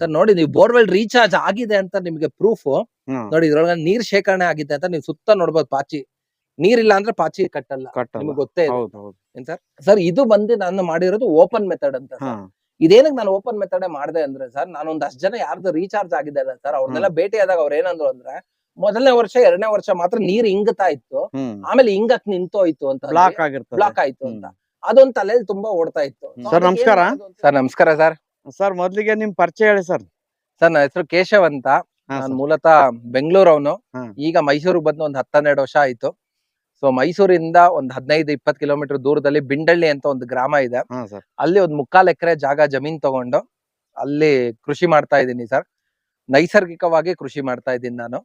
Sir ನೋಡಿ ನೀವು borewell recharge ಆಗಿದೆ ಅಂತ ನಿಮಗೆ ಪ್ರೂಫ್ ನೋಡಿ ಇದ್ರೊಳಗೆ ನೀರ್ ಶೇಖರಣೆ ಆಗಿದೆ ಅಂತ ನೀವು ಸುತ್ತ ನೋಡ್ಬೋದು ಪಾಚಿ. ನೀರಿಲ್ಲ ಅಂದ್ರೆ ಪಾಚಿ ಕಟ್ಟಲ್ಲ. ನಿಮ್ಗೆ ಗೊತ್ತೇ ಏನ್ ಸರ್? ಸರ್ ಇದು ಬಂದು ನಾನು ಮಾಡಿರೋದು ಓಪನ್ ಮೆಥಡ್ ಅಂತ ಇದೇನಕ್ಕೆ ನಾನು ಓಪನ್ ಮೆಥಡ್ ಮಾಡಿದೆ ಅಂದ್ರೆ ಸರ್ ನಾನು ಅಷ್ಟು ಜನ ಯಾರ್ದು ರೀಚಾರ್ಜ್ ಆಗಿದೆ ಅಲ್ಲ ಸರ್ ಅವ್ರನ್ನೆಲ್ಲ ಭೇಟಿ ಆದಾಗ ಅವ್ರು ಏನಂದ್ರು ಅಂದ್ರೆ ಮೊದಲನೇ ವರ್ಷ ಎರಡನೇ ವರ್ಷ ಮಾತ್ರ ನೀರ್ ಇಂಗತಾ ಇತ್ತು. ಆಮೇಲೆ ಇಂಗಕ್ ನಿಂತೋಯ್ತು ಅಂತ ಬ್ಲಾಕ್ ಆಗಿರ್ತದೆ. ಬ್ಲಾಕ್ ಆಯ್ತು ಅಂತ. ಅದೊಂದ್ ತಲೆಯಲ್ಲಿ ತುಂಬಾ ಓಡ್ತಾ ಇತ್ತು. ಸರ್, ನಮಸ್ಕಾರ. ಸರ್ ನಮಸ್ಕಾರ ಸರ್. ಸರ್ ಮೊದ್ಲಿಗೆ ನಿಮ್ ಪರಿಚಯ ಹೇಳಿ ಸರ್. ಸರ್ ನನ್ನ ಹೆಸರು ಕೇಶವ್ ಅಂತ. ನಾನು. ಮೂಲತಃ ಬೆಂಗಳೂರವನು. ಅವನು ಈಗ ಮೈಸೂರಿಗೆ ಬಂದು ಒಂದ್ ಹತ್ತೆರಡು ವರ್ಷ ಆಯ್ತು. ಸೊ ಮೈಸೂರಿಂದ ಒಂದ್ ಹದಿನೈದು ಇಪ್ಪತ್ ಕಿಲೋಮೀಟರ್ ದೂರದಲ್ಲಿ ಬಿಂಡಳ್ಳಿ ಅಂತ ಒಂದು ಗ್ರಾಮ ಇದೆ. ಹಾ ಸರ್. ಅಲ್ಲಿ ಒಂದ್ ಮುಕ್ಕಾಲ್ ಎಕರೆ ಜಾಗ ಜಮೀನ್ ತಗೊಂಡು ಅಲ್ಲಿ ಕೃಷಿ ಮಾಡ್ತಾ ಇದ್ದೀನಿ ಸರ್. ನೈಸರ್ಗಿಕವಾಗಿ ಕೃಷಿ ಮಾಡ್ತಾ ಇದ್ದೀನಿ ನಾನು.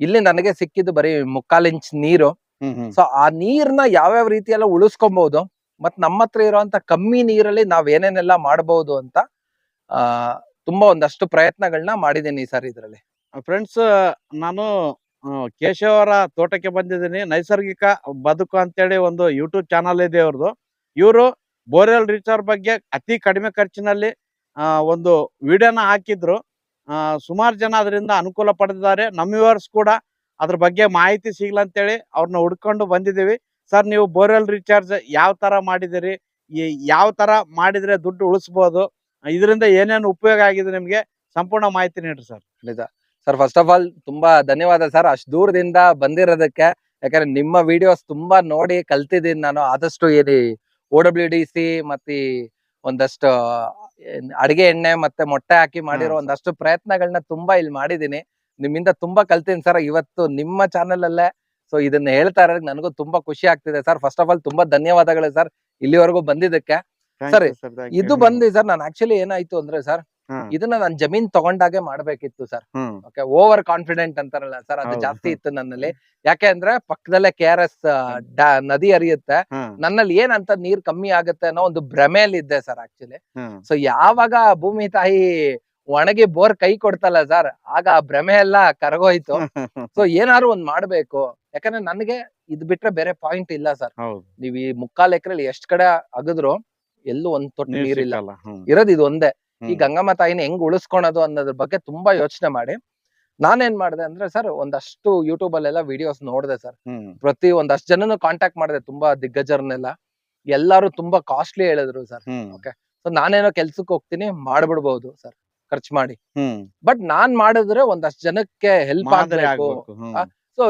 ಇಲ್ಲಿ ನನಗೆ ಸಿಕ್ಕಿದ್ದು ಬರೀ ಮುಕ್ಕಾಲ್ ಇಂಚ್ ನೀರು. ಹ್ಮ್ ಹ್ಮ್. ಸೊ ಆ ನೀರ್ನ ಯಾವ್ಯಾವ ರೀತಿಯೆಲ್ಲ ಉಳಿಸ್ಕೊಬಹುದು ಮತ್ ನಮ್ಮ ಹತ್ರ ಇರುವಂತ ಕಮ್ಮಿ ನೀರಲ್ಲಿ ನಾವ್ ಏನೇನೆಲ್ಲ ಮಾಡಬಹುದು ಅಂತ ತುಂಬಾ ಒಂದಷ್ಟು ಪ್ರಯತ್ನಗಳನ್ನ ಮಾಡಿದ್ದೀನಿ ಸರ್ ಇದರಲ್ಲಿ. ಫ್ರೆಂಡ್ಸ್ ನಾನು ಕೇಶವರ ತೋಟಕ್ಕೆ ಬಂದಿದ್ದೀನಿ. ನೈಸರ್ಗಿಕ ಬದುಕು ಅಂತೇಳಿ ಒಂದು ಯೂಟ್ಯೂಬ್ ಚಾನಲ್ ಇದೆ ಅವ್ರದ್ದು ಇವರು ಬೋರ್ವೆಲ್ ರೀಚಾರ್ಜ್ ಬಗ್ಗೆ ಅತಿ ಕಡಿಮೆ ಖರ್ಚಿನಲ್ಲಿ ಒಂದು ವಿಡಿಯೋನ ಹಾಕಿದ್ರು. ಸುಮಾರು ಜನ ಅದರಿಂದ ಅನುಕೂಲ ಪಡೆದಿದ್ದಾರೆ. ನಮ್ಮ ವ್ಯೂವರ್ಸ್ ಕೂಡ ಅದ್ರ ಬಗ್ಗೆ ಮಾಹಿತಿ ಸಿಗ್ಲಂತೇಳಿ ಅವ್ರನ್ನ ಹುಡ್ಕೊಂಡು ಬಂದಿದ್ದೀವಿ. ಸರ್, ನೀವು ಬೋರ್ವೆಲ್ ರೀಚಾರ್ಜ್ ಯಾವ ತರ ಮಾಡಿದಿರಿ ಈ- ಯಾವ ತರ ಮಾಡಿದ್ರೆ ದುಡ್ಡು ಉಳಿಸ್ಬೋದು? ಇದರಿಂದ ಏನೇನು ಉಪಯೋಗ ಆಗಿದೆ ನಿಮ್ಗೆ? ಸಂಪೂರ್ಣ ಮಾಹಿತಿ ನೀಡ್ರಿ ಸರ್. ಖಂಡಿತ. ಸರ್ ಫಸ್ಟ್ ಆಫ್ ಆಲ್ ತುಂಬಾ ಧನ್ಯವಾದ ಸರ್. ಅಷ್ಟು ದೂರದಿಂದ ಬಂದಿರೋದಕ್ಕೆ ಯಾಕಂದ್ರೆ ನಿಮ್ಮ ವಿಡಿಯೋಸ್ ತುಂಬಾ ನೋಡಿ ಕಲ್ತಿದ್ದೀನಿ ನಾನು. ಆದಷ್ಟು ಏನಿ ಓ ಡಬ್ಲ್ಯೂ ಡಿ ಸಿ ಮತ್ತೆ ಒಂದಷ್ಟು ಅಡಿಗೆ ಎಣ್ಣೆ ಮತ್ತೆ ಮೊಟ್ಟೆ ಹಾಕಿ ಮಾಡಿರೋ ಒಂದಷ್ಟು ಪ್ರಯತ್ನಗಳನ್ನ ತುಂಬಾ ಇಲ್ಲಿ ಮಾಡಿದೀನಿ ನಿಮ್ಮಿಂದ ತುಂಬಾ ಕಲ್ತೀನಿ ಸರ್. ಇವತ್ತು ನಿಮ್ಮ ಚಾನೆಲ್ ಅಲ್ಲೇ ಸೊ ಇದನ್ನ ಹೇಳ್ತಾ ಇರೋದಕ್ಕೆ ನನಗೂ ತುಂಬಾ ಖುಷಿ ಆಗ್ತಿದೆ ಸರ್. ಫಸ್ಟ್ ಆಫ್ ಆಲ್ ತುಂಬಾ ಧನ್ಯವಾದಗಳು ಸರ್ ಇಲ್ಲಿವರೆಗೂ ಬಂದಿದ್ದಕ್ಕೆ. ಸರಿ, ಇದು ಬಂದಿ ಸರ್ ನಾನು ಆಕ್ಚುಲಿ ಏನಾಯ್ತು ಅಂದ್ರೆ ಸರ್ ಇದನ್ನ ನಾನು ಜಮೀನ್ ತಗೊಂಡಾಗೆ ಮಾಡ್ಬೇಕಿತ್ತು ಸರ್. ಓಕೆ ಓವರ್ ಕಾನ್ಫಿಡೆಂಟ್ ಅಂತಾರಲ್ಲ ಸರ್ ಅದು ಜಾಸ್ತಿ ಇತ್ತು ನನ್ನಲ್ಲಿ. ಯಾಕೆ ಅಂದ್ರೆ ಪಕ್ಕದಲ್ಲೇ ಕೆ ಆರ್ ಎಸ್ ನದಿ ಹರಿಯುತ್ತೆ. ನನ್ನಲ್ಲಿ ಏನಂತ ನೀರ್ ಕಮ್ಮಿ ಆಗುತ್ತೆ ಅನ್ನೋ ಒಂದು ಭ್ರಮೆಯಲ್ಲಿ ಇದ್ದೆ ಸರ್ ಆಕ್ಚುಲಿ ಸೊ ಯಾವಾಗ ಭೂಮಿ ತಾಯಿ ಒಣಗಿ ಬೋರ್ ಕೈ ಕೊಡ್ತಲ್ಲ ಸರ್ ಆಗ ಆ ಭ್ರಮೆ ಎಲ್ಲ ಕರಗೋಯ್ತು. ಸೊ ಏನಾದ್ರು ಒಂದ್ ಮಾಡ್ಬೇಕು. ಯಾಕಂದ್ರೆ ನನಗೆ ಇದ್ ಬಿಟ್ರೆ ಬೇರೆ ಪಾಯಿಂಟ್ ಇಲ್ಲ ಸರ್. ನೀವ್ ಈ ಮುಕ್ಕಾಲ್ ಎಕರೆಲಿ ಎಷ್ಟ್ ಕಡೆ ಅಗದ್ರು ಎಲ್ಲೂ ಒಂದ್ ತೊಟ್ಟು ನೀರ್ ನೀರಿಲ್ಲ. ಇರೋದು ಇದು ಒಂದೇ. ಈ. ಗಂಗಮ್ಮ ತಾಯಿನ ಹೆಂಗ್ ಉಳಿಸ್ಕೊಳೋದು ಅನ್ನೋದ್ರ ಬಗ್ಗೆ ತುಂಬಾ ಯೋಚನೆ ಮಾಡಿ. ನಾನೇನ್ ಮಾಡಿದೆ ಅಂದ್ರೆ ಸರ್ ಒಂದಷ್ಟು ಯೂಟ್ಯೂಬ್ ಅಲ್ಲೆಲ್ಲ ವಿಡಿಯೋಸ್ ನೋಡಿದೆ ಸರ್. ಪ್ರತಿ ಒಂದಷ್ಟು ಜನನು ಕಾಂಟ್ಯಾಕ್ಟ್ ಮಾಡಿದೆ ತುಂಬಾ ದಿಗ್ಗಜರನ್ನೆಲ್ಲ. ಎಲ್ಲಾರು ತುಂಬಾ ಕಾಸ್ಟ್ಲಿ ಹೇಳಿದ್ರು ಸರ್. ಓಕೆ ಸೊ ನಾನೇನೋ ಕೆಲ್ಸಕ್ಕೆ ಹೋಗ್ತೀನಿ ಮಾಡ್ಬಿಡ್ಬಹುದು ಸರ್. ಖರ್ಚು ಮಾಡಿ. ಬಟ್ ನಾನ್ ಮಾಡಿದ್ರೆ ಒಂದಷ್ಟು ಜನಕ್ಕೆ ಹೆಲ್ಪ್ ಆಗ್ಬೇಕು. ಸೊ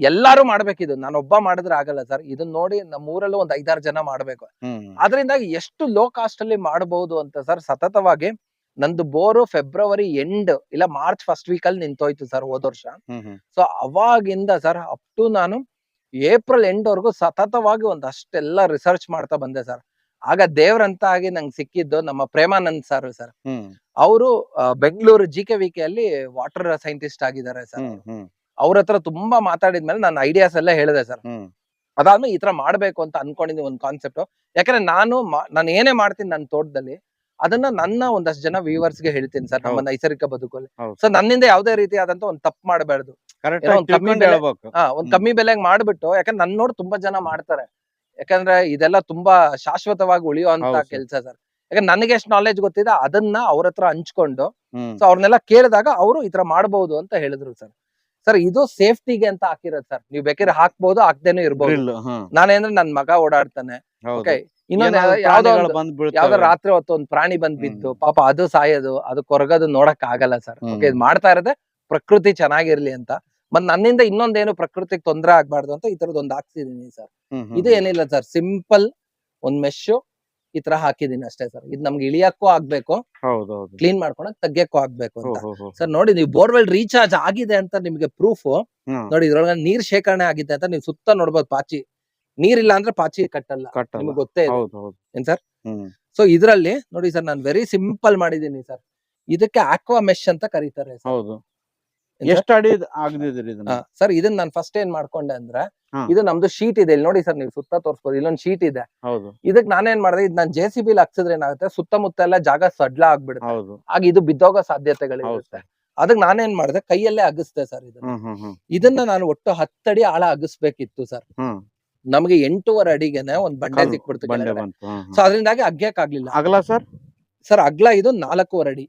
ಎಲ್ಲಾರು ಮಾಡ್ಬೇಕಿದು ನಾನು ಒಬ್ಬ ಮಾಡಿದ್ರೆ ಆಗಲ್ಲ ಸರ್. ಇದನ್ನ ನೋಡಿ ನಮ್ಮ ಊರಲ್ಲೂ ಒಂದ್ ಐದಾರು ಜನ ಮಾಡ್ಬೇಕು. ಅದರಿಂದ ಅದರಿಂದಾಗಿ ಎಷ್ಟು ಲೋ ಕಾಸ್ಟ್ ಅಲ್ಲಿ ಮಾಡಬಹುದು ಅಂತ ಸರ್ ಸತತವಾಗಿ ನಂದು ಬೋರು ಫೆಬ್ರವರಿ ಎಂಡ್ ಇಲ್ಲ ಮಾರ್ಚ್ ಫಸ್ಟ್ ವೀಕ್ ಅಲ್ಲಿ ನಿಂತೋಯ್ತು ಸರ್ ಹೋದ ವರ್ಷ. ಸೊ ಅವಾಗಿಂದ ಸರ್ ಅಪ್ ಟು ನಾನು ಏಪ್ರಿಲ್ ಎಂಡ್ ವರ್ಗು ಸತತವಾಗಿ ಒಂದಷ್ಟೆಲ್ಲ ರಿಸರ್ಚ್ ಮಾಡ್ತಾ ಬಂದೆ ಸರ್. ಆಗ ದೇವ್ರಂತ ಆಗಿ ನಂಗೆ ಸಿಕ್ಕಿದ್ದು ನಮ್ಮ ಪ್ರೇಮಾನಂದ್ ಸರ್ ಸರ್. ಅವರು Bengaluru G K V K ಅಲ್ಲಿ ವಾಟರ್ ಸೈಂಟಿಸ್ಟ್ ಆಗಿದ್ದಾರೆ ಸರ್. ಅವ್ರ ಹತ್ರ ತುಂಬಾ ಮಾತಾಡಿದ್ಮೇಲೆ ನಾನು ಐಡಿಯಾಸ್ ಎಲ್ಲ ಹೇಳಿದೆ ಸರ್. ಅದಾದ್ಮೇಲೆ ಈ ತರ ಮಾಡ್ಬೇಕು ಅಂತ ಅನ್ಕೊಂಡಿದ್ದೀನಿ ಒಂದು ಕಾನ್ಸೆಪ್ಟ್ ಯಾಕಂದ್ರೆ ನಾನು ನಾನು ಏನೇ ಮಾಡ್ತೀನಿ ನನ್ನ ತೋಟದಲ್ಲಿ ಅದನ್ನ ನನ್ನ ಒಂದಷ್ಟು ಜನ ವ್ಯೂವರ್ಸ್ಗೆ ಹೇಳ್ತೀನಿ ಸರ್ ನಮ್ಮ. ನೈಸರ್ಗಿಕ ಬದುಕಲ್ಲಿ. ಸೊ ನನ್ನಿಂದ ಯಾವ್ದೇ ಆದಂತ ಒಂದ್ ತಪ್ಪು ಮಾಡಬಾರ್ದು ಒಂದ್ ಕಮ್ಮಿ ಬೆಲೆಗೆ ಮಾಡ್ಬಿಟ್ಟು ಯಾಕಂದ್ರೆ ನನ್ನ ನೋಡಿ ತುಂಬಾ ಜನ ಮಾಡ್ತಾರೆ ಯಾಕಂದ್ರೆ ಇದೆಲ್ಲ ತುಂಬಾ ಶಾಶ್ವತವಾಗಿ ಉಳಿಯುವಂತ. ಕೆಲಸ ಸರ್ ಯಾಕಂದ್ರೆ ನನಗೆ ಎಷ್ಟು ನಾಲೆಜ್ ಗೊತ್ತಿದೆ ಅದನ್ನ ಅವ್ರ ಹತ್ರ ಹಂಚ್ಕೊಂಡು. ಸೊ ಅವ್ರನ್ನೆಲ್ಲ ಕೇಳಿದಾಗ ಅವರು ಈ ತರ ಮಾಡಬಹುದು ಅಂತ ಹೇಳಿದ್ರು ಸರ್ ಸರ್ ಇದು ಸೇಫ್ಟಿಗೆ ಅಂತ ಹಾಕಿರೋದು ಸರ್ ನೀವು ಬೇಕಾದ್ರೆ ಹಾಕ್ಬಹುದು ಹಾಕ್ದೇನು ಇರ್ಬೋದು. ನಾನೇಂದ್ರೆ ನನ್ ಮಗ ಓಡಾಡ್ತಾನೆ. ಓಕೆ ಇನ್ನೊಂದ್ ಯಾವ್ದೋ- ಯಾವ್ದೋ ರಾತ್ರಿ ಹೊತ್ತು ಒಂದ್ ಪ್ರಾಣಿ ಬಂದ್ ಬಿತ್ತು. ಪಾಪ ಅದು ಸಾಯೋದು ಅದು ಕೊರಗೋದು ನೋಡಕ್ ಆಗಲ್ಲ ಸರ್ ಓಕೆ ಇದು ಮಾಡ್ತಾ ಇರೋದೇ ಪ್ರಕೃತಿ ಚೆನ್ನಾಗಿರ್ಲಿ ಅಂತ. ಮತ್ ನನ್ನಿಂದ ಇನ್ನೊಂದೇನು ಪ್ರಕೃತಿಗೆ ತೊಂದರೆ ಆಗ್ಬಾರ್ದು ಅಂತ ಈ ತರದ್ ಒಂದ್ ಹಾಕ್ಸಿದೀನಿ ಸರ್. ಇದು ಏನಿಲ್ಲ ಸರ್ ಸಿಂಪಲ್ ಒಂದ್ ಮೆಶ್ ಈ ತರ ಹಾಕಿದೀನಿ ಅಷ್ಟೇ ಸರ್ ಇದು ನಮ್ಗೆ ಇಳಿಯಕ್ಕೂ ಆಗ್ಬೇಕು ಕ್ಲೀನ್ ಮಾಡ್ಕೊಳಕ್ ತಗ್ಗಕ್ಕೂ ಆಗ್ಬೇಕು ಅಂತ. ಸರ್ ನೋಡಿ ನೀವು ಬೋರ್ವೆಲ್ ರೀಚಾರ್ಜ್ ಆಗಿದೆ ಅಂತ ನಿಮ್ಗೆ ಪ್ರೂಫ್ ನೋಡಿ ಇದ್ರೊಳಗೆ ನೀರ್ ಶೇಖರಣೆ ಆಗಿದೆ ಅಂತ ನೀವು ಸುತ್ತ ನೋಡ್ಬೋದು ಪಾಚಿ. ನೀರಿಲ್ಲ ಅಂದ್ರೆ ಪಾಚಿ ಕಟ್ಟಲ್ಲ. ನಿಮ್ಗೆ ಗೊತ್ತೇ ಏನ್ ಸರ್. ಸೊ ಇದ್ರಲ್ಲಿ ನೋಡಿ ಸರ್ ನಾನು ವೆರಿ ಸಿಂಪಲ್ ಮಾಡಿದೀನಿ ಸರ್ ಇದಕ್ಕೆ ಆಕ್ವಾ ಮೆಶ್ ಅಂತ ಕರೀತಾರೆ ಹೌದು. ಎಷ್ಟು ಅಡಿ ಆಗದಿದ್ರಿ ಸರ್ ಇದನ್ನ ನಾನು ಫಸ್ಟ್ ಏನ್ ಮಾಡ್ಕೊಂಡೆ ಅಂದ್ರೆ ಇದು ನಮ್ದು ಶೀಟ್ ಇದೆ. ಇಲ್ಲಿ ನೋಡಿ ಸರ್ ನೀವು ಸುತ್ತ ತೋರಿಸ್ಬೋದು. ಇಲ್ಲೊಂದು ಶೀಟ್ ಇದೆ. ಹೌದು. ಇದಕ್ ನಾನೇನ್ ಮಾಡಿದೆ ಇದು ನಾನು ಜೆ ಸಿ ಬಿಲ್ ಹಾಕ್ಸಿದ್ರೆ ಏನಾಗುತ್ತೆ ಸುತ್ತಮುತ್ತ ಎಲ್ಲ ಜಾಗ ಸಡ್ಲ ಆಗ್ಬಿಡುತ್ತೆ. ಹೌದು. ಆಗ ಇದು ಬಿದ್ದೋಗೋ ಸಾಧ್ಯತೆಗಳು ಸಾಧ್ಯತೆಗಳಿರುತ್ತೆ ಅದಕ್ ನಾನೇನ್ ಮಾಡಿದೆ ಕೈಯಲ್ಲೇ ಅಗಿಸ್ದೆ ಸರ್ ಇದನ್ನ. ಇದನ್ನ ನಾನು ಒಟ್ಟು ಹತ್ತಡಿ ಆಳ ಅಗಿಸ್ಬೇಕಿತ್ತು ಸರ್. ನಮಗೆ ಎಂಟೂವರೆ ಅಡಿಗೆನೆ ಒಂದ್ ಬಂಡೆ ಸಿಕ್ಬಿಡ್ತು. ಸೊ ಅದರಿಂದಾಗಿ ಅಗ್ಯಕ್ ಆಗ್ಲಿಲ್ಲ. ಅಗಲ ಸರ್? ಸರ್ ಅಗ್ಲ ಇದು ನಾಲ್ಕೂವರೆ ಅಡಿ.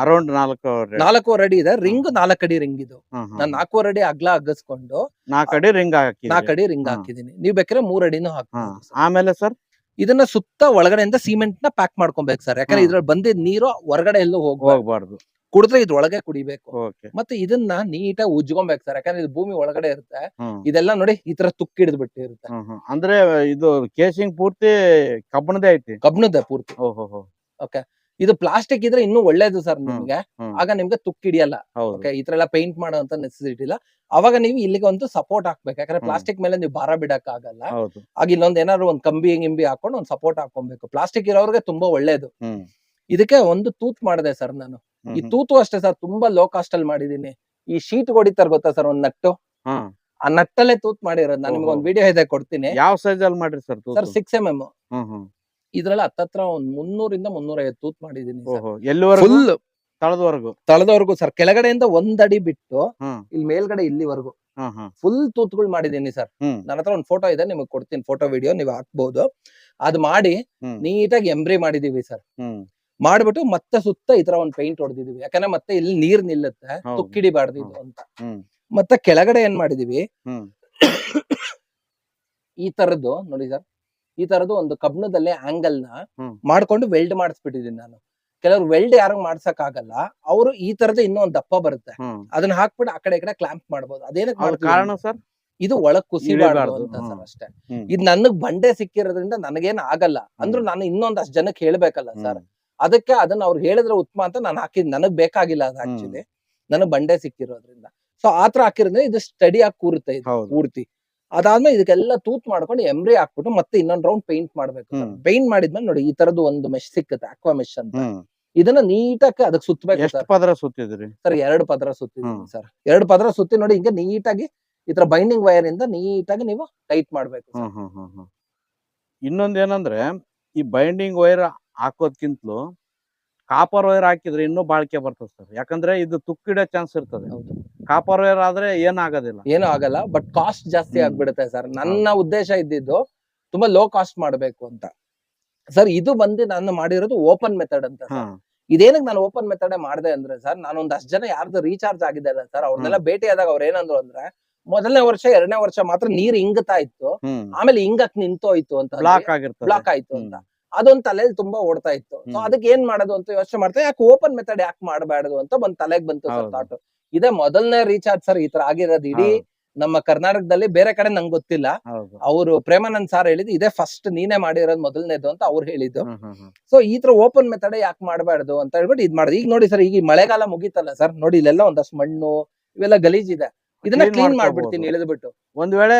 ಅರೌಂಡ್ ನಾಲ್ಕು ನಾಲ್ಕೂವರೆ ಅಡಿ ಇದೆ. ರಿಂಗ್ ನಾಲ್ಕಡಿ ರಿಂಗ್ ಇದು. ನಾನು ನಾಲ್ಕೂವರೆ ಅಡಿ ಅಗ್ಲ ಅಗ್ಗಿಸ್ಕೊಂಡು ನಾಲ್ಕಡಿ ರಿಂಗ್ ಹಾಕಿ ನಾಲ್ಕಡಿ ರಿಂಗ್. ಹಾಕಿದೀನಿ. ನೀವ್ ಬೇಕಾದ್ರೆ ಮೂರ್ ಅಡಿನೂ ಹಾಕ್ಬೋದು ಆಮೇಲೆ ಸರ್? ಇದನ್ನ ಸುತ್ತ ಒಳಗಡೆಯಿಂದ ಸಿಮೆಂಟ್ನ ಪ್ಯಾಕ್ ಮಾಡ್ಕೊಬೇಕು ಸರ್. ಯಾಕಂದ್ರೆ. ಇದ್ರಲ್ಲಿ ಬಂದಿದ್ ನೀರು ಹೊರಗಡೆ ಎಲ್ಲೂ ಹೋಗ್ಬಾರ್ದು. ಕುಡಿದ್ರೆ ಇದ್ರೊಳಗೆ ಕುಡಿಬೇಕು. ಓಕೆ. ಮತ್ತೆ ಇದನ್ನ ನೀಟಾಗಿ ಉಜ್ಕೊಬೇಕು ಸರ್. ಯಾಕಂದ್ರೆ ಇದು ಭೂಮಿ ಒಳಗಡೆ ಇರುತ್ತೆ. ಇದೆಲ್ಲ ನೋಡಿ ಈ ತರ ತುಕ್ಕಿಡಿದ್ ಬಿಟ್ಟಿರುತ್ತೆ ಹ್ಮ್, ಹ್ಮ್. ಅಂದ್ರೆ ಇದು ಕೇಸಿಂಗ್ ಪೂರ್ತಿ ಕಬ್ಬಣದೇ ಐತಿ? ಕಬ್ಣದ ಪೂರ್ತಿ. ಓಹೋ ಇದು ಪ್ಲಾಸ್ಟಿಕ್ ಇದ್ರೆ ಇನ್ನೂ ಒಳ್ಳೇದು ಸರ್. ನಿಮ್ಗೆ. ಆಗ ನಿಮ್ಗೆ ತುಕ್ಕಿಡಿಯಲ್ಲ ಹಿಡಿಯಲ್ಲ. ಓಕೆ ಈ ತರ ಎಲ್ಲ ಪೇಂಟ್ ಮಾಡೋಂತ ನೆಸೆಸಿಟಿ ಇಲ್ಲ. ಅವಾಗ ನೀವು ಇಲ್ಲಿಗೆ ಒಂದು ಸಪೋರ್ಟ್ ಹಾಕ್ಬೇಕು. ಯಾಕಂದ್ರೆ. ಪ್ಲಾಸ್ಟಿಕ್ ಮೇಲೆ ನೀವು ಭಾರ ಬಿಡಕ್ ಆಗಲ್ಲ. ಆಗ ಇಲ್ಲೊಂದ್ ಏನಾದ್ರು ಒಂದ್ ಕಂಬಿ ಗಿಂಬಿ ಹಾಕೊಂಡು ಒಂದ್ ಸಪೋರ್ಟ್ ಹಾಕೊಬೇಕು ಪ್ಲಾಸ್ಟಿಕ್ ಇರೋರ್ಗೆ ತುಂಬಾ ಒಳ್ಳೇದು. ಇದಕ್ಕೆ ಒಂದು ತೂತ್ ಮಾಡಿದೆ ಸರ್ ನಾನು. ಈ ತೂತು ಅಷ್ಟೇ ಸರ್ ತುಂಬಾ ಲೋ ಕಾಸ್ಟ್ ಅಲ್ಲಿ ಮಾಡಿದೀನಿ. ಈ ಶೀಟ್ ಹೊಡಿತಾರ ಗೊತ್ತಾ ಸರ್ ಒಂದ್ ನಟ್ಟು? ಆ ನಟ್ಟಲ್ಲೇ ತೂತ್ ಮಾಡಿರೋದು. ನಾನು ನಿಮ್ಗೆ ಒಂದ್ ವಿಡಿಯೋ ಇದೆ ಕೊಡ್ತೀನಿ. ಯಾವ ಸೈಜ್ ಅಲ್ಲಿ ಮಾಡ್ರಿ sir sir six M M ಇದ್ರಲ್ಲಿ ಹತ್ತತ್ರ ಒಂದ್ ಮುನ್ನೂರಿಂದ ಮುನ್ನೂರ ಐವತ್ತು ತೂತ್ ಮಾಡಿದೀನಿ ಓಹೋ ಎಲ್ಲಿವರೆಗೂ? ಫುಲ್ ತಳದವರೆಗೂ? ತಳದವರೆಗೂ ಸರ್. ಕೆಳಗಡೆಯಿಂದ ಒಂದಡಿ ಬಿಟ್ಟು ಹ್ಮ್. ಇಲ್ಲಿ ಮೇಲ್ಗಡೆ ಇಲ್ಲಿವರೆಗೂ. ಹ್ಮ್ ಹ್ಮ್. ಫುಲ್ ತೂತ್ಗಳು ಮಾಡಿದೀನಿ ಸರ್. ಹ್ಮ್. ನನ್ನ ಹತ್ರ ಒಂದ್ ಫೋಟೋ ಇದೆ ನಿಮಗೆ ಕೊಡ್ತೀನಿ. ಫೋಟೋ ವಿಡಿಯೋ ನೀವು ಹಾಕ್ಬಹುದು ಅದ್ ಮಾಡಿ ಹ್ಮ್. ನೀಟಾಗಿ ಎಂಬ್ರಿ ಮಾಡಿದೀವಿ ಸರ್. ಹ್ಮ್. ಮಾಡ್ಬಿಟ್ಟು ಮತ್ತೆ ಸುತ್ತ ಈ ತರ ಒಂದ್ ಪೇಂಟ್ ಹೊಡೆದಿದೀವಿ. ಯಾಕಂದ್ರೆ ಮತ್ತೆ ಇಲ್ಲಿ ನೀರ್ ನಿಲ್ಲುತ್ತೆ ಹೌದು. ತುಕ್ಕಿಡಿಬಾರ್ದು ಇದು ಅಂತ. ಹ್ಮ್. ಮತ್ತೆ ಕೆಳಗಡೆ ಏನ್ ಮಾಡಿದೀವಿ? ಹ್ಮ್. ಈ ತರದ್ದು ನೋಡಿ ಸರ್. ಈ ತರದ್ದು ಒಂದು ಕಬ್ಬಿಣದಲ್ಲೇ ಆಂಗಲ್ನ ಹ್ಮ್. ಮಾಡ್ಕೊಂಡು ವೆಲ್ಡ್ ಮಾಡಿಸ್ಬಿಟ್ಟಿದೀನಿ ನಾನು. ಕೆಲವರು ವೆಲ್ಡ್ ಯಾರು ಮಾಡ್ಸಕ್ ಆಗಲ್ಲ ಅವರು ಈ ತರದ ಇನ್ನೂ ಒಂದ್ ದಪ್ಪ ಬರುತ್ತೆ. ಹ್ಮ್. ಅದನ್ನ ಹಾಕ್ಬಿಟ್ಟು ಆ ಕಡೆ ಈ ಕಡೆ ಕ್ಲಾಂಪ್ ಮಾಡ್ಬೋದು. ಅದೇನಕ್ಕೆ ಮಾಡ್ತೀವಿ ಕಾರಣ ಸರ್? ಇದು ಒಳಗ್ ಕುಸಿಬಾರ್ದು ಇಳಿಬಾರ್ದು, ಅಂತ ಸರ್ ಅಷ್ಟೇ. ಹ್ಮ್. ಇದು ನನಗ್ ಬಂಡೆ ಸಿಕ್ಕಿರೋದ್ರಿಂದ ನನಗೇನ್ ಆಗಲ್ಲ. ಅಂದ್ರೂ. ನಾನು ಇನ್ನೊಂದಷ್ಟು ಜನಕ್ಕೆ ಹೇಳ್ಬೇಕಲ್ಲ ಸರ್. ಅದಕ್ಕೆ ಅದನ್ನ ಅವ್ರು ಹೇಳಿದ್ರೆ ಉತ್ತಮ ಅಂತ ನಾನು ಹಾಕಿದ್ ನನಗ್ ಬೇಕಾಗಿಲ್ಲ ಅದು. ಆಕ್ಚುಲಿ ನನಗ್ ಬಂಡೆ ಸಿಕ್ಕಿರೋದ್ರಿಂದ. ಸೊ ಆತರ ಹಾಕಿರೋದ್ರಿಂದ ಇದು ಸ್ಟಡಿ ಆಗಿ ಕೂರುತ್ತೆ ಇದು ಹೌದು. ಪೂರ್ತಿ. ಅದಾದ್ಮೇಲೆ ಇದಕ್ಕೆಲ್ಲ ತೂತ್ ಮಾಡ್ಕೊಂಡು ಎಂಬ್ರಿ ಹಾಕ್ಬಿಟ್ಟು ಮತ್ತೆ ಇನ್ನೊಂದ್ ರೌಂಡ್ ಪೇಂಟ್ ಮಾಡ್ಬೇಕು ಹ್ಮ್. ಪೇಂಟ್ ಮಾಡಿದ್ಮೇಲೆ ನೋಡಿ ಈ ತರದ್ದು ಒಂದು ಮೆಶ್ ಸಿಕ್ಕುತ್ತೆ ಅಕ್ವಾ ಮೆಶ್ ಅಂತ. ಹ್ಮ್. ಇದನ್ನ ನೀಟಾಗಿ ಅದಕ್ಕೆ ಸುತ್ತಬೇಕು ಎಷ್ಟು ಪದರ ಸುತ್ತಿದ್ರಿ? ಸರ್ ಎರಡು ಪದರ ಸುತ್ತಿದ್ದೀನಿ ಹ್ಮ್. ಸರ್. ಎರಡು ಪದರ ಸುತ್ತಿ ನೋಡಿ ಹಿಂಗೆ ನೀಟಾಗಿ ಈ ತರ ಬೈಂಡಿಂಗ್ ವೈರ್ ಇಂದ ನೀಟಾಗಿ ನೀವು ಟೈಟ್ ಮಾಡ್ಬೇಕು sir. ಹ್ಮ್ ಹ್ಮ್ ಹ್ಮ್ ಹ್ಮ್. ಇನ್ನೊಂದ್ ಏನಂದ್ರೆ ಈ ಬೈಂಡಿಂಗ್ ವೈರ್ ಹಾಕೋದ್ಕಿಂತಲೂ ಕಾಪರ್ ವೈರ್ ಹಾಕಿದ್ರೆ ಇನ್ನೂ ಬಾಳಿಕೆ ಬರ್ತದೆ ಸರ್ ಯಾಕಂದ್ರೆ ಇದು ತುಕ್ಕಿಡೋ ಚಾನ್ಸ್ ಇರ್ತದೆ. ಹೌದು. ಕಾಪರ್ ವೈರ್ ಆದ್ರೆ ಏನಾಗೋದಿಲ್ಲ ಏನೂ ಆಗಲ್ಲ ಬಟ್ ಕಾಸ್ಟ್ ಜಾಸ್ತಿ. ಆಗ್ಬಿಡುತ್ತೆ ಸರ್ ನನ್ನ ಉದ್ದೇಶ ಇದ್ದಿದ್ದು ತುಂಬಾ ಲೋ ಕಾಸ್ಟ್ ಮಾಡಬೇಕು ಅಂತ. ಸರ್ ಇದು ಬಂದು ನಾನು ಮಾಡಿರೋದು ಓಪನ್ ಮೆಥಡ್ ಅಂತ ಹಾ ಇದೇನಕ್ಕೆ ನಾನು ಓಪನ್ ಮೆಥಡ್ ಮಾಡಿದೆ ಅಂದ್ರೆ ಸರ್ ನಾನು ಒಂದಷ್ಟು ಜನ ಯಾರ್ದು ರೀಚಾರ್ಜ್ ಆಗಿದೆ ಅಲ್ಲ ಸರ್ ಅವ್ರನ್ನೆಲ್ಲ ಭೇಟಿ ಆದಾಗ ಅವ್ರ ಏನಂದ್ರು ಅಂದ್ರೆ ಮೊದಲನೇ ವರ್ಷ ಎರಡನೇ ವರ್ಷ ಮಾತ್ರ ನೀರ್ ಇಂಗತಾ ಇತ್ತು. ಆಮೇಲೆ ಇಂಗಕ್ ನಿಂತೋಯ್ತು ಅಂತ ಬ್ಲಾಕ್ ಆಗಿರ್ತದೆ. ಬ್ಲಾಕ್ ಆಯ್ತು. ಅಂತ. ಅದೊಂದ್ ತಲೆಯಲ್ಲಿ ತುಂಬಾ ಓಡ್ತಾ ಇತ್ತು. ಸೊ. ಅದಕ್ಕೆ ಏನ್ ಮಾಡೋದು ಅಂತ ಯೋಚನೆ ಮಾಡ್ತಾ ಯಾಕೆ ಓಪನ್ ಮೆಥಡ್ ಯಾಕೆ ಮಾಡಬಾರ್ದು ಅಂತ ಒಂದ್ ತಲೆಗೆ ಬಂತು ಸರ್. ಥಾಟ್ ಇದೇ ಮೊದಲನೇ ರೀಚಾರ್ಜ್ ಸರ್ ಈ ತರ ಆಗಿರೋದು ಇಡೀ ನಮ್ಮ ಕರ್ನಾಟಕದಲ್ಲಿ ಬೇರೆ ಕಡೆ ನಂಗೆ ಗೊತ್ತಿಲ್ಲ. ಅವರು ಪ್ರೇಮಾನಂದ್ ಸಾರ್ ಹೇಳಿದ್ದು ಇದೇ ಫಸ್ಟ್ ನೀನೇ ಮಾಡಿರೋದು ಮೊದಲನೇದು ಅಂತ ಅವ್ರು ಹೇಳಿದ್ದು. ಸೊ ಈ ತರ ಓಪನ್ ಮೆಥಡ್ ಯಾಕೆ ಮಾಡಬಾರ್ದು ಅಂತ ಹೇಳ್ಬಿಟ್ಟು ಇದ್ ಮಾಡುದು. ಈಗ ನೋಡಿ ಸರ್ ಈಗ ಈ ಮಳೆಗಾಲ ಮುಗೀತಲ್ಲ ಸರ್ ನೋಡಿ ಇಲ್ಲೆಲ್ಲ ಒಂದಷ್ಟು ಮಣ್ಣು ಇವೆಲ್ಲ ಗಲೀಜಿದೆ ಇದನ್ನ ಕ್ಲೀನ್. ಮಾಡ್ಬಿಡ್ತೀನಿ ಇಳಿದ್ಬಿಟ್ಟು ಒಂದ್ ವೇಳೆ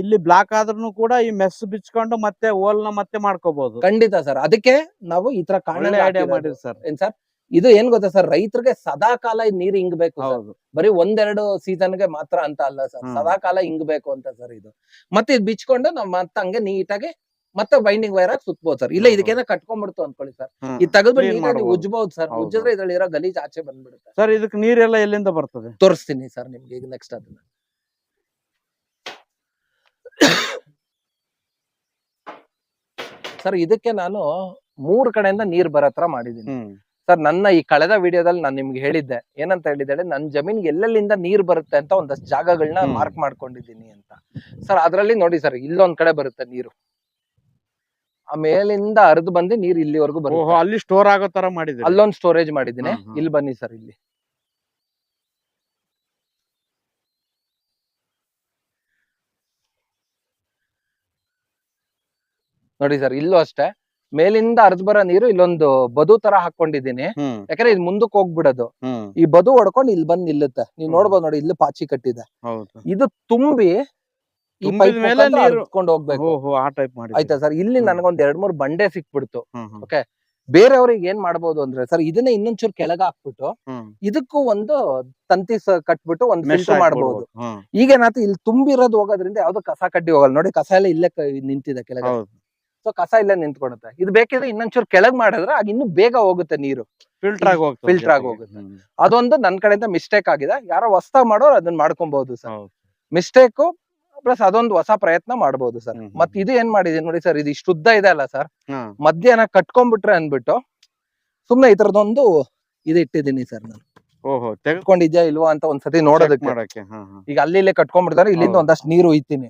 ಇಲ್ಲಿ ಬ್ಲಾಕ್ ಆದ್ರೂ ಕೂಡ ಈ ಮೆಸ್ ಬಿಚ್ಕೊಂಡು ಮತ್ತೆ ಹೋಲ್ನ ಮತ್ತೆ ಮಾಡ್ಕೋಬಹುದು ಖಂಡಿತ ಸರ್. ಅದಕ್ಕೆ ನಾವು ಈ ತರ ಒಳ್ಳೆ ಐಡಿಯಾ ಮಾಡಿರಿ ಸರ್. ಏನ್ ಸರ್? ಇದು ಏನ್ ಗೊತ್ತಾ ಸರ್? ರೈತರಿಗೆ ಸದಾ ಕಾಲ ನೀರ್ ಹಿಂಗ್ಬೇಕು ಬರೀ ಒಂದೆರಡು ಸೀಸನ್ಗೆ ಮಾತ್ರ ಅಂತ ಅಲ್ಲ ಸರ್. ಸದಾ ಕಾಲ ಹಿಂಗ್ಬೇಕು ಅಂತ ಸರ್ ಇದು. ಮತ್ತೆ ಇದು ಬಿಚ್ಕೊಂಡು ನಾವ್ ಮತ್ತೆ ಹಂಗೆ ನೀಟಾಗಿ ಮತ್ತೆ ಬೈಂಡಿಂಗ್ ವೈರ್ ಆಗಿ ಸುತ್ತಬಹುದು ಸರ್ ಇಲ್ಲ. ಇದಕ್ಕೇನ ಕಟ್ಕೊಂಡ್ಬಿಡ್ತು ಅನ್ಕೊಳ್ಳಿ ಸರ್. ಇದು ತೆಗೆದ್ಬಿಟ್ಟು ಉಜ್ಬಹುದು ಸರ್. ಉಜ್ಜಿದ್ರೆ ಇದ್ರಲ್ಲಿ ಇರೋ ಗಲೀಜ್ ಆಚೆ ಬಂದ್ಬಿಡುತ್ತೆ. ಸರ್ ಇದಕ್ಕೆ ನೀರೆಲ್ಲ ಎಲ್ಲಿಂದ ಬರ್ತದೆ? ತೋರಿಸ್ತೀನಿ ಸರ್ ನಿಮ್ಗೆ ಈಗ ನೆಕ್ಸ್ಟ್ ಅದನ್ನ ಸರ್ ಇದಕ್ಕೆ ನಾನು ಮೂರ್ ಕಡೆಯಿಂದ ನೀರ್ ಬರೋ ತರ ಮಾಡಿದೀನಿ ಸರ್ ನನ್ನ ಈ ಕಳೆದ ವಿಡಿಯೋದಲ್ಲಿ ನಾನು ನಿಮ್ಗೆ ಹೇಳಿದ್ದೆ. ಏನಂತ ಹೇಳಿದ್ದೇಳೆ ನನ್ನ ಜಮೀನ್ ಎಲ್ಲೆಲ್ಲಿಂದ ನೀರ್ ಬರುತ್ತೆ ಅಂತ ಒಂದಷ್ಟು ಜಾಗಗಳನ್ನ ಮಾರ್ಕ್ ಮಾಡ್ಕೊಂಡಿದ್ದೀನಿ ಅಂತ. ಸರ್ ಅದರಲ್ಲಿ ನೋಡಿ ಸರ್ ಇಲ್ಲೊಂದ್ ಕಡೆ ಬರುತ್ತೆ ನೀರು. ಆ ಮೇಲಿಂದ ಹರಿದು ಬಂದು ನೀರ್ ಇಲ್ಲಿವರೆಗೂ ಓಹೋ ಬರುತ್ತೆ ಅಲ್ಲಿ ಸ್ಟೋರ್ ಆಗೋ ತರ ಮಾಡಿದ್ರೆ ಅಲ್ಲೊಂದು ಸ್ಟೋರೇಜ್ ಮಾಡಿದ್ದೀನಿ. ಹ್ಮ್, ಹ್ಮ್. ಇಲ್ಲಿ ಬನ್ನಿ ಸರ್ ಇಲ್ಲಿ. ನೋಡಿ ಸರ್ ಇಲ್ಲೂ ಅಷ್ಟೇ. ಮೇಲಿಂದ ಹರಿದು ಬರೋ ನೀರು ಇಲ್ಲೊಂದು ಬದು ತರ ಹಾಕೊಂಡಿದ್ದೀನಿ ಹ್ಮ್. ಯಾಕಂದ್ರೆ ಇದು ಮುಂದಕ್ಕೆ ಹೋಗ್ಬಿಡೋದು. ಹ್ಮ್. ಈ ಬದು ಹೊಡ್ಕೊಂಡು ಇಲ್ಲಿ ಬಂದ್ ನಿಲ್ಲುತ್ತೆ. ನೀವು. ನೋಡ್ಬೋದು ನೋಡಿ ಇಲ್ಲಿ ಪಾಚಿ ಕಟ್ಟಿದೆ. ಹೌದು. ಇದು ತುಂಬಿ ಮೇಲೆ ನೀರು- ಹೋಗ್ಬೇಕು. ಓಹೋ ಆ ಟೈಪ್ ಮಾಡಿ ಆಯ್ತಾ ಸರ್? ಇಲ್ಲಿ. ನನಗೊಂದ್ ಎರಡ್ ಮೂರ್ ಬಂಡೆ ಸಿಕ್ಬಿಡ್ತು. ಓಕೆ ಬೇರೆಯವ್ರಿಗೆ ಏನ್ ಮಾಡ್ಬೋದು ಅಂದ್ರೆ ಸರ್ ಇದನ್ನ ಇನ್ನೊಂಚೂರು ಕೆಳಗ ಹಾಕ್ಬಿಟ್ಟು ಇದಕ್ಕೂ ಒಂದು ತಂತಿ ಸ- ಕಟ್ಬಿಟ್ಟು ಒಂದು ಮೆಶ್ ಫಿಲ್ಟರ್ ಮಾಡ್ಬೋದು. ಈಗ ಈಗೇನಾಯ್ತು ಇಲ್ಲಿ ತುಂಬಿರೋದು ಹೋಗೋದ್ರಿಂದ ಯಾವ್ದು ಕಸ ಕಡ್ಡಿ ಹೋಗಲ್ಲ. ನೋಡಿ ಕಸ ಎಲ್ಲ ಇಲ್ಲೇ ನಿಂತಿದೆ ಕೆಳಗೆ ಸೊ ಕಸ ಇಲ್ಲ ನಿಂತ್ಕೊಡುತ್ತೆ ಇದು ಬೇಕಿದ್ರೆ ಇನ್ನೊಂಚೂರು ಕೆಳಗ್ ಮಾಡಿದ್ರೆ ಆಗ ಇನ್ನು ಬೇಗ ಹೋಗುತ್ತೆ ನೀರು. ಫಿಲ್ಟರ್ ಆಗಿ ಹೋಗುತ್ತೆ ಫಿಲ್ಟರ್ ಆಗಿ ಹೋಗುತ್ತೆ. ಅದೊಂದು ನನ್ ಕಡೆಯಿಂದ ಮಿಸ್ಟೇಕ್ ಆಗಿದೆ. ಯಾರೋ ಹೊಸ್ತಾ ಮಾಡೋರು ಅದನ್ನ ಮಾಡ್ಕೊಬಹುದು ಸರ್. ಮಿಸ್ಟೇಕ್ ಪ್ಲಸ್ ಅದೊಂದು ಹೊಸ ಪ್ರಯತ್ನ ಮಾಡಬಹುದು ಸರ್. ಮತ್ ಇದು ಏನ್ ಮಾಡಿದೀನಿ ನೋಡಿ ಸರ್ ಇದು ಇಷ್ಟು ಉದ್ದ ಇದೆ ಅಲ್ಲ ಸರ್. ಮಧ್ಯಾಹ್ನ ಕಟ್ಕೊಂಡ್ಬಿಟ್ರೆ ಅನ್ಬಿಟ್ಟು ಸುಮ್ನೆ ಈ ತರದೊಂದು ಇದು ಇಟ್ಟಿದ್ದೀನಿ ಸರ್ ನಾನು. ಓಹೋ ತೆಗೆದು ಇಲ್ವಾ ಅಂತ ಒಂದ್ಸತಿ ನೋಡೋದಕ್ಕೆ. ಈಗ ಅಲ್ಲಿ ಇಲ್ಲೇ ಕಟ್ಕೊಂಡ್ಬಿಡ್ತಾರೆ ಇಲ್ಲಿಂದ ಒಂದಷ್ಟು ನೀರು ಒಯ್ತೀನಿ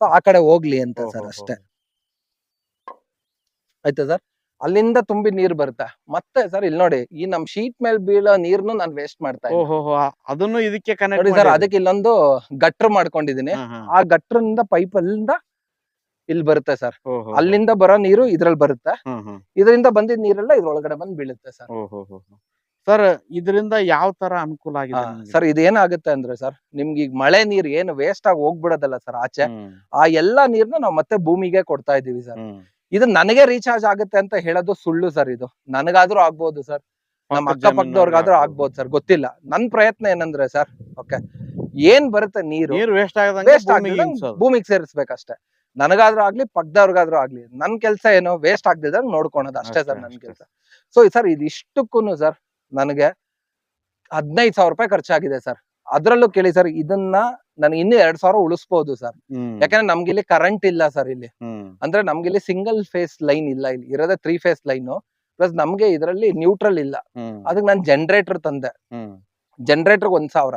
ಸೊ ಆ ಕಡೆ ಹೋಗ್ಲಿ ಅಂತ ಸರ್ ಅಷ್ಟೇ. ಆಯ್ತಾ ಸರ್? ಅಲ್ಲಿಂದ ತುಂಬಿ ನೀರ್ ಬರುತ್ತೆ. ಮತ್ತೆ ಸರ್ ಇಲ್ಲಿ ನೋಡಿ ಈ ನಮ್ ಶೀಟ್ ಮೇಲೆ ಬೀಳೋ ನೀರ್ನು ನಾನು ವೇಸ್ಟ್ ಮಾಡ್ತಾ ಓಹೋ ಅದನ್ನು ಇದಕ್ಕೆ ನೋಡಿ ಕನೆಕ್ಟ್ ಸರ್ ಅದಕ್ಕೆ ಇಲ್ಲೊಂದು ಗಟ್ರ್ ಮಾಡ್ಕೊಂಡಿದೀನಿ ಆ ಗಟ್ರಿಂದ ಪೈಪ್ ಅಲ್ಲಿಂದ ಇಲ್ಲಿ ಬರುತ್ತೆ ಸರ್ ಅಲ್ಲಿಂದ ಬರೋ ನೀರು ಇದ್ರಲ್ಲಿ ಬರುತ್ತೆ. ಇದರಿಂದ ಬಂದಿದ್ ನೀರೆಲ್ಲ ಇದ್ರೊಳಗಡೆ ಬಂದ್ ಬೀಳುತ್ತೆ ಸರ್ ಸರ್ ಇದರಿಂದ ಯಾವ ತರ ಅನುಕೂಲ ಆಗಿದೆ ನಿಮ್ಗೆ? ಸರ್ ಇದೇನಾಗುತ್ತೆ ಅಂದ್ರೆ ಸರ್ ನಿಮ್ಗೆ ಈಗ ಮಳೆ ನೀರ್ ಏನು ವೇಸ್ಟ್ ಆಗಿ ಹೋಗ್ಬಿಡೋದಲ್ಲ ಸರ್ ಆಚೆ. ಹ್ಮ್, ಆ ಎಲ್ಲಾ ನೀರ್ನ ನಾವು ಮತ್ತೆ ಭೂಮಿಗೆ ಕೊಡ್ತಾ ಇದೀವಿ ಸರ್ ಹ್ಮ್. ಇದು ನನಗೆ ರೀಚಾರ್ಜ್ ಆಗುತ್ತೆ ಅಂತ ಹೇಳೋದು ಸುಳ್ಳು ಸರ್ ಇದು. ನನಗಾದ್ರೂ ಆಗ್ಬೋದು ಸರ್ ನಮ್ಮ ಅಕ್ಕಪಕ್ಕದವ್ರಿಗಾದ್ರೂ ಅಕ್ಕ ಪಕ್ಕದವ್ರಿಗಾದ್ರೂ ಆಗ್ಬೋದು. ಸರ್ ಗೊತ್ತಿಲ್ಲ. ನನ್ ಪ್ರಯತ್ನ ಏನಂದ್ರೆ ಸರ್ ಓಕೆ ಏನ್ ಬರುತ್ತೆ ನೀರು? ನೀರು ವೇಸ್ಟ್ ಭೂಮಿಗೆ ಸೇರಿಸ್ಬೇಕಷ್ಟೇ. ನನಗಾದ್ರೂ ಆಗ್ಲಿ ಪಕ್ಕದವ್ರಿಗಾದ್ರೂ ಆಗ್ಲಿ ನನ್ ಕೆಲ್ಸ ಏನು ವೇಸ್ಟ್ ಆಗ್ದಿದಂಗ್ ನೋಡ್ಕೊಳೋದು ಅಷ್ಟೇ ಸರ್ ನನ್. ಕೆಲ್ಸ. ಸೊ ಸರ್ ಇದಿಷ್ಟಕ್ಕೂ ಸರ್ ನನಗೆ ಹದಿನೈದು ಸಾವಿರ ರೂಪಾಯಿ ಖರ್ಚಾಗಿದೆ ಸರ್ ಅದ್ರಲ್ಲೂ ಕೇಳಿ ಸರ್ ಇದನ್ನ ನಾನು ಇನ್ನೂ ಎರಡ್ ಸಾವಿರ ಉಳಿಸ್ಬೋದು ಸರ್. ಯಾಕಂದ್ರೆ ನಮ್ಗೆ ಇಲ್ಲಿ ಕರೆಂಟ್ ಇಲ್ಲ ಸರ್ ಇಲ್ಲಿ. ಅಂದ್ರೆ ನಮ್ಗೆ ಇಲ್ಲಿ ಸಿಂಗಲ್ ಫೇಸ್ ಲೈನ್ ಇಲ್ಲ ಇಲ್ಲಿ. ಇರೋದೇ ತ್ರೀ ಫೇಸ್ ಲೈನ್ ಪ್ಲಸ್ ನಮ್ಗೆ ಇದರಲ್ಲಿ ನ್ಯೂಟ್ರಲ್ ಇಲ್ಲ. ಅದಕ್ಕೆ ನಾನು ಜನರೇಟರ್ ತಂದೆ. ಜನರೇಟರ್ ಒಂದ್ ಸಾವಿರ.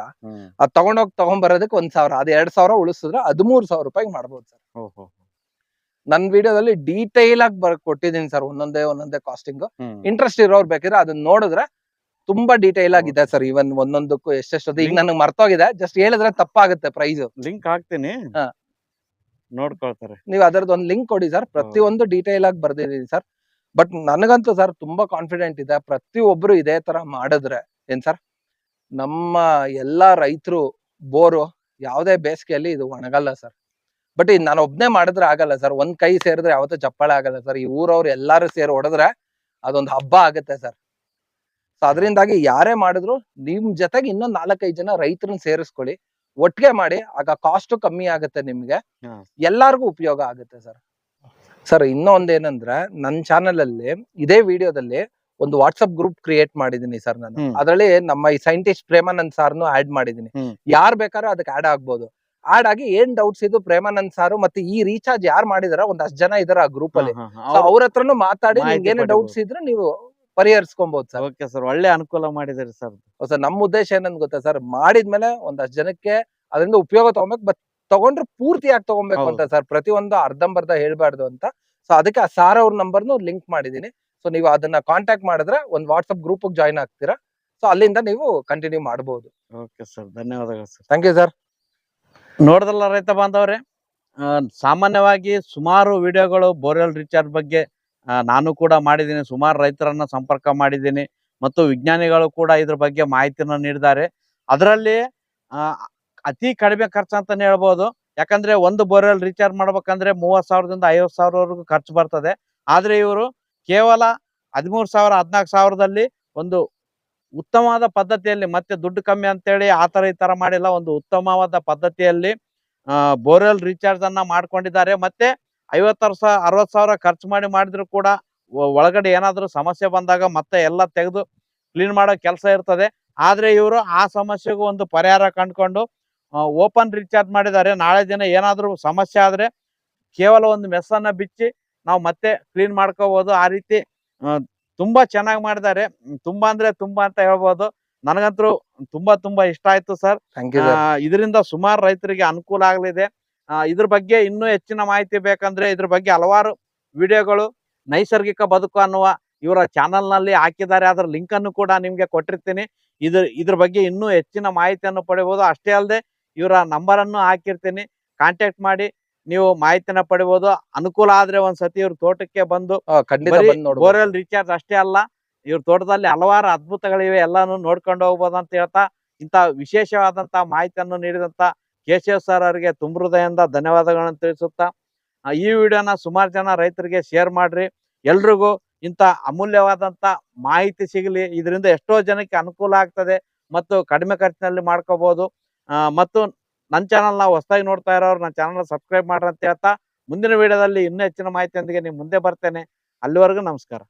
ಅದ್ ತಗೊಂಡೋಗಿ ತಗೊಂಡ್ಬರೋದಕ್ಕೆ ಒಂದ್ ಸಾವಿರ. ಅದ್ ಎರಡ್ ಸಾವಿರ ಉಳಿಸಿದ್ರೆ ಹದಿಮೂರ್ ಸಾವಿರ ರೂಪಾಯಿ ಮಾಡ್ಬೋದು ಸರ್. ನನ್ ವಿಡಿಯೋದಲ್ಲಿ ಡೀಟೈಲ್ ಆಗಿ ಬರ್ ಕೊಟ್ಟಿದ್ದೀನಿ ಸರ್ ಒಂದೊಂದೇ ಒಂದೊಂದೇ ಕಾಸ್ಟಿಂಗ್. ಇಂಟ್ರೆಸ್ಟ್ ಇರೋರ್ ಬೇಕಿದ್ರೆ ಅದನ್ನ ನೋಡಿದ್ರೆ ತುಂಬಾ ಡೀಟೇಲ್ ಆಗಿದೆ ಸರ್ ಇವನ್ ಒಂದೊಂದಕ್ಕೂ ಎಷ್ಟೆಷ್ಟು ಈಗ ನನಗೆ ಮರ್ತೋಗಿದೆ. ಜಸ್ಟ್ ಹೇಳಿದ್ರೆ ತಪ್ಪಾಗುತ್ತೆ ಪ್ರೈಸ್ ಲಿಂಕ್ ಹಾಕ್ತೀನಿ. ನೋಡ್ಕೊಳ್ತಾರೆ. ನೀವು ಅದರದ್ದು ಒಂದು ಲಿಂಕ್ ಕೊಡಿ ಸರ್. ಪ್ರತಿಯೊಂದು ಡೀಟೇಲ್ ಆಗಿ ಬರ್ದಿದ್ದೀನಿ ಸರ್. ಬಟ್ ನನಗಂತೂ ಸರ್ ತುಂಬಾ ಕಾನ್ಫಿಡೆಂಟ್ ಇದೆ. ಪ್ರತಿಯೊಬ್ರು ಇದೇ ತರ ಮಾಡಿದ್ರೆ ಏನ್ ಸರ್? ನಮ್ಮ ಎಲ್ಲಾ ರೈತರು ಬೋರು ಯಾವುದೇ ಬೇಸಿಗೆಯಲ್ಲಿ ಇದು ಒಣಗಲ್ಲ ಸರ್. ಬಟ್ ಇದು ನಾನು ಒಬ್ನೇ ಮಾಡಿದ್ರೆ ಆಗಲ್ಲ ಸರ್. ಒಂದ್ ಕೈ ಸೇರಿದ್ರೆ ಯಾವತ್ತೂ ಚಪ್ಪಾಳೆ ಆಗಲ್ಲ ಸರ್. ಈ ಊರವ್ರು ಎಲ್ಲಾರು ಸೇರಿ ಹೊಡೆದ್ರೆ ಅದೊಂದು ಹಬ್ಬ ಆಗುತ್ತೆ ಸರ್. ಸೊ ಅದರಿಂದಾಗಿ ಯಾರೇ ಮಾಡಿದ್ರು ನಿಮ್ ಜೊತೆಗೆ ಇನ್ನೊಂದ್ ನಾಲ್ಕೈದು ಜನ ರೈತರನ್ನ ಸೇರಿಸ್ಕೊಳ್ಳಿ. ಒಟ್ಟಿಗೆ ಮಾಡಿ ಆಗ ಕಾಸ್ಟ್ ಕಮ್ಮಿ ಆಗುತ್ತೆ ನಿಮ್ಗೆ. ಎಲ್ಲಾರ್ಗು ಉಪಯೋಗ ಆಗುತ್ತೆ ಸರ್. ಸರ್ ಇನ್ನೊಂದ್ ಏನಂದ್ರೆ ನನ್ನ ಚಾನೆಲ್ ಅಲ್ಲಿ ಇದೇ ವಿಡಿಯೋದಲ್ಲಿ ಒಂದು ವಾಟ್ಸ್ಆಪ್ ಗ್ರೂಪ್ ಕ್ರಿಯೇಟ್ ಮಾಡಿದೀನಿ ಸರ್ ನಾನು. ಅದರಲ್ಲಿ ನಮ್ಮ ಈ ಸೈಂಟಿಸ್ಟ್ ಪ್ರೇಮಾನಂದ್ ಸಾರ್ನು ಆಡ್ ಮಾಡಿದೀನಿ. ಯಾರ್ ಬೇಕಾದ್ರೂ ಅದಕ್ಕೆ ಆಡ್ ಆಗ್ಬೋದು. ಆಡ್ ಆಗಿ ಏನ್ ಡೌಟ್ಸ್ ಇದು ಪ್ರೇಮಾನಂದ್ ಸಾರು ಮತ್ತೆ ಈ ರೀಚಾರ್ಜ್ ಯಾರು ಮಾಡಿದಾರ ಒಂದಷ್ಟು ಜನ ಇದಾರೆ ಆ ಗ್ರೂಪ್ ಅಲ್ಲಿ. ಅವ್ರ ಹತ್ರನು ಮಾತಾಡಿ ನಿಮ್ಗೆ ಏನೇ ಡೌಟ್ಸ್ ಇದ್ರೆ ನೀವು ಪರಿಹರಿಸ್ಕೊಬಹುದು ಸರ್. ಓಕೆ ಸರ್ ಒಳ್ಳೆ ಅನುಕೂಲ ಮಾಡಿದಿರಿ ಸರ್ ಸರ್ ನಮ್ಮ ಉದ್ದೇಶ ಏನಂತ ಗೊತ್ತಾ ಸರ್ ಮಾಡಿದ್ಮೇಲೆ ಒಂದಷ್ಟು ಜನಕ್ಕೆ ಅದರಿಂದ ಉಪಯೋಗ ತಗೊಬೇಕು ಬಟ್ ತಗೊಂಡ್ರೆ ಪೂರ್ತಿಯಾಗಿ ತಗೊಬೇಕು. ಅಂತ ಸರ್ ಪ್ರತಿಯೊಂದು ಅರ್ಧಂಬರ್ಧ ಹೇಳ್ಬಾರ್ದು ಅಂತ. ಸೊ ಅದಕ್ಕೆ ಆ ಸಾರ್ ಅವ್ರ ನಂಬರ್ನು ಲಿಂಕ್ ಮಾಡಿದೀನಿ ಸೊ ನೀವು ಅದನ್ನ ಕಾಂಟ್ಯಾಕ್ಟ್ ಮಾಡಿದ್ರೆ ಒಂದು ವಾಟ್ಸ್ಆಪ್ ಗ್ರೂಪ್ ಜಾಯ್ನ್ ಆಗ್ತೀರಾ? ಸೊ ಅಲ್ಲಿಂದ ನೀವು ಕಂಟಿನ್ಯೂ ಮಾಡಬಹುದು ಓಕೆ ಸರ್ ಧನ್ಯವಾದಗಳು ಸರ್ ಥ್ಯಾಂಕ್ ಯು ಸರ್ ನೋಡ್ದಲ್ಲ ರೈತ ಬಾಂಧವ್ರೆ ಸಾಮಾನ್ಯವಾಗಿ ಸುಮಾರು ವಿಡಿಯೋಗಳು ಬೋರ್ವೆಲ್ ರೀಚಾರ್ಜ್ ಬಗ್ಗೆ ನಾನು ಕೂಡ ಮಾಡಿದ್ದೀನಿ, ಸುಮಾರು ರೈತರನ್ನ ಸಂಪರ್ಕ ಮಾಡಿದ್ದೀನಿ ಮತ್ತು ವಿಜ್ಞಾನಿಗಳು ಕೂಡ ಇದ್ರ ಬಗ್ಗೆ ಮಾಹಿತಿಯನ್ನು ನೀಡಿದ್ದಾರೆ. ಅದರಲ್ಲಿ ಅತಿ ಕಡಿಮೆ ಖರ್ಚು ಅಂತಾನೆ ಹೇಳ್ಬೋದು. ಯಾಕಂದ್ರೆ ಒಂದು ಬೋರ್ವೆಲ್ ರೀಚಾರ್ಜ್ ಮಾಡ್ಬೇಕಂದ್ರೆ ಮೂವತ್ ಸಾವಿರದಿಂದ ಐವತ್ ಸಾವಿರವರೆಗೂ ಖರ್ಚು ಬರ್ತದೆ. ಆದ್ರೆ ಇವರು ಕೇವಲ ಹದಿಮೂರು ಸಾವಿರ, ಹದಿನಾಲ್ಕು ಸಾವಿರದಲ್ಲಿ ಒಂದು ಉತ್ತಮವಾದ ಪದ್ಧತಿಯಲ್ಲಿ ಮತ್ತೆ ದುಡ್ಡು ಕಮ್ಮಿ ಅಂತೇಳಿ ಆ ತರ ಈ ತರ ಮಾಡಿಲ್ಲ, ಒಂದು ಉತ್ತಮವಾದ ಪದ್ಧತಿಯಲ್ಲಿ ಬೋರ್ವೆಲ್ ರೀಚಾರ್ಜ್ ಅನ್ನ ಮಾಡ್ಕೊಂಡಿದ್ದಾರೆ. ಮತ್ತೆ ಐವತ್ತಾರು ಸಾವಿರ ಅರವತ್ತು ಸಾವಿರ ಖರ್ಚು ಮಾಡಿ ಮಾಡಿದ್ರು ಕೂಡ ಒಳಗಡೆ ಏನಾದರೂ ಸಮಸ್ಯೆ ಬಂದಾಗ ಮತ್ತೆ ಎಲ್ಲ ತೆಗೆದು ಕ್ಲೀನ್ ಮಾಡೋ ಕೆಲಸ ಇರ್ತದೆ. ಆದ್ರೆ ಇವರು ಆ ಸಮಸ್ಯೆಗೂ ಒಂದು ಪರಿಹಾರ ಕಂಡುಕೊಂಡು ಓಪನ್ ರೀಚಾರ್ಜ್ ಮಾಡಿದ್ದಾರೆ. ನಾಳೆ ದಿನ ಏನಾದರೂ ಸಮಸ್ಯೆ ಆದ್ರೆ ಕೇವಲ ಒಂದು ಮೆಸ್ಸನ್ನು ಬಿಚ್ಚಿ ನಾವು ಮತ್ತೆ ಕ್ಲೀನ್ ಮಾಡ್ಕೋಬಹುದು ಆ ರೀತಿ ತುಂಬ ಚೆನ್ನಾಗಿ ಮಾಡಿದ್ದಾರೆ. ತುಂಬ ಅಂದ್ರೆ ತುಂಬಾ ಅಂತ ಹೇಳ್ಬೋದು. ನನಗಂತೂ ತುಂಬಾ ತುಂಬಾ ಇಷ್ಟ ಆಯ್ತು ಸರ್. ಇದರಿಂದ ಸುಮಾರು ರೈತರಿಗೆ ಅನುಕೂಲ ಆಗಲಿದೆ. ಇದ್ರ ಬಗ್ಗೆ ಇನ್ನೂ ಹೆಚ್ಚಿನ ಮಾಹಿತಿ ಬೇಕಂದ್ರೆ ಇದ್ರ ಬಗ್ಗೆ ಹಲವಾರು ವಿಡಿಯೋಗಳು ನೈಸರ್ಗಿಕ ಬದುಕು ಅನ್ನುವ ಇವರ ಚಾನೆಲ್ನಲ್ಲಿ ಹಾಕಿದ್ದಾರೆ. ಅದರ ಲಿಂಕ್ ಅನ್ನು ಕೂಡ ನಿಮಗೆ ಕೊಟ್ಟಿರ್ತೀನಿ. ಇದ್ರ ಇದ್ರ ಬಗ್ಗೆ ಇನ್ನೂ ಹೆಚ್ಚಿನ ಮಾಹಿತಿಯನ್ನು ಪಡೆಯಬಹುದು ಅಷ್ಟೇ ಅಲ್ಲದೆ ಇವರ ನಂಬರ್ ಅನ್ನು ಹಾಕಿರ್ತೀನಿ. ಕಾಂಟ್ಯಾಕ್ಟ್ ಮಾಡಿ ನೀವು ಮಾಹಿತಿನ ಪಡಿಬಹುದು ಅನುಕೂಲ ಆದ್ರೆ ಒಂದ್ಸತಿ ಇವ್ರ ತೋಟಕ್ಕೆ ಬಂದು ಬೋರ್ವೆಲ್ ರೀಚಾರ್ಜ್ ಅಷ್ಟೇ ಅಲ್ಲ ಇವ್ರ ತೋಟದಲ್ಲಿ ಹಲವಾರು ಅದ್ಭುತಗಳಿವೆ. ಎಲ್ಲಾನು ನೋಡ್ಕೊಂಡು ಹೋಗ್ಬೋದು ಅಂತ ಹೇಳ್ತಾ ಇಂತ ವಿಶೇಷವಾದಂತ ಮಾಹಿತಿಯನ್ನು ನೀಡಿದಂತ ಕೇಶವ್ ಸರ್ ಅವರಿಗೆ ತುಂಬ ಹೃದಯದಿಂದ ಧನ್ಯವಾದಗಳನ್ನು ತಿಳಿಸುತ್ತಾ ಈ ವಿಡಿಯೋನ ಸುಮಾರು ಜನ ರೈತರಿಗೆ ಶೇರ್ ಮಾಡ್ರಿ. ಎಲ್ರಿಗೂ ಇಂಥ ಅಮೂಲ್ಯವಾದಂತ ಮಾಹಿತಿ ಸಿಗಲಿ. ಇದರಿಂದ ಎಷ್ಟೋ ಜನಕ್ಕೆ ಅನುಕೂಲ ಆಗ್ತದೆ ಮತ್ತು ಕಡಿಮೆ ಖರ್ಚಿನಲ್ಲಿ ಮಾಡ್ಕೋಬೋದು. ಮತ್ತು ನನ್ನ ಚಾನಲ್ನ ಹೊಸದಾಗಿ ನೋಡ್ತಾ ಇರೋರು ನನ್ನ ಚಾನಲ್ ಸಬ್ಸ್ಕ್ರೈಬ್ ಮಾಡ್ರಿ ಅಂತ ಹೇಳ್ತಾ, ಮುಂದಿನ ವಿಡಿಯೋದಲ್ಲಿ ಇನ್ನೂ ಹೆಚ್ಚಿನ ಮಾಹಿತಿಯೊಂದಿಗೆ ನಿಮ್ಮ ಮುಂದೆ ಬರ್ತೇನೆ. ಅಲ್ಲಿವರೆಗೂ ನಮಸ್ಕಾರ.